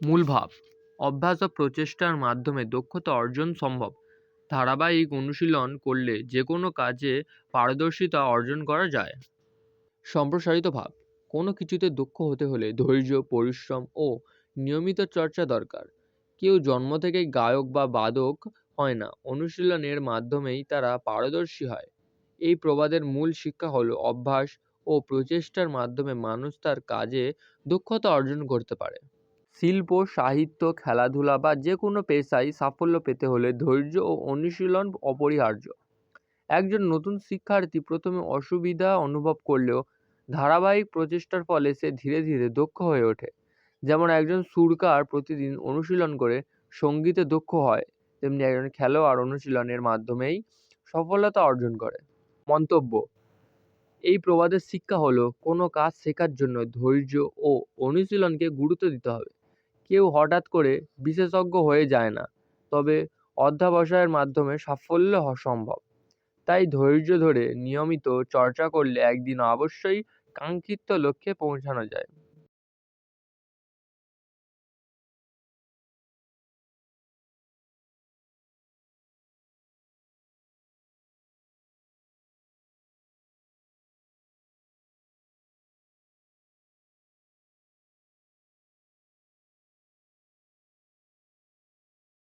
মূল ভাব, অভ্যাস ও প্রচেষ্টার মাধ্যমে দক্ষতা অর্জন সম্ভব। ধারাবাহিক অনুশীলন করলে যে কোনো কাজে পারদর্শিতা অর্জন করা যায়। সম্প্রসারিত ভাব, কোনো কিছুতে দক্ষ হতে হলে ধৈর্য, পরিশ্রম ও নিয়মিত চর্চা দরকার। কেউ জন্ম থেকেই গায়ক বা বাদক হয় না, অনুশীলনের মাধ্যমেই তারা পারদর্শী হয়। এই প্রবাদের মূল শিক্ষা হলো অভ্যাস ও প্রচেষ্টার মাধ্যমে মানুষ তার কাজে দক্ষতা অর্জন করতে পারে। শিল্প, সাহিত্য, খেলাধুলা বা যে কোনো পেশায় সাফল্য পেতে হলে ধৈর্য ও অনুশীলন অপরিহার্য। একজন নতুন শিক্ষার্থী প্রথমে অসুবিধা অনুভব করলেও ধারাবাহিক প্রচেষ্টার ফলে সে ধীরে ধীরে দক্ষ হয়ে ওঠে। যেমন একজন সুরকার প্রতিদিন অনুশীলন করে সঙ্গীতে দক্ষ হয়, তেমনি একজন খেলোয়াড় অনুশীলনের মাধ্যমেই সফলতা অর্জন করে। মন্তব্য, এই প্রবাদের শিক্ষা হলো কোনো কাজ শেখার জন্য ধৈর্য ও অনুশীলনকে গুরুত্ব দিতে হবে। কেউ হঠাৎ করে বিশেষজ্ঞ হয়ে যায় না। তবে অধ্যবসায়ের মাধ্যমে সাফল্য সম্ভব। তাই ধৈর্য ধরে নিয়মিত চর্চা করলে একদিন অবশ্যই কাঙ্ক্ষিত লক্ষ্যে পৌঁছানো যায়।